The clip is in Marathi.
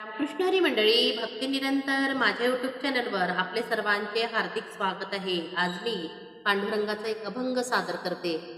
रामकृष्णहरी मंडळी भक्ती निरंतर माझ्या युट्यूब चॅनलवर आपले सर्वांचे हार्दिक स्वागत आहे. आज मी पांडुरंगाचा एक अभंग सादर करते.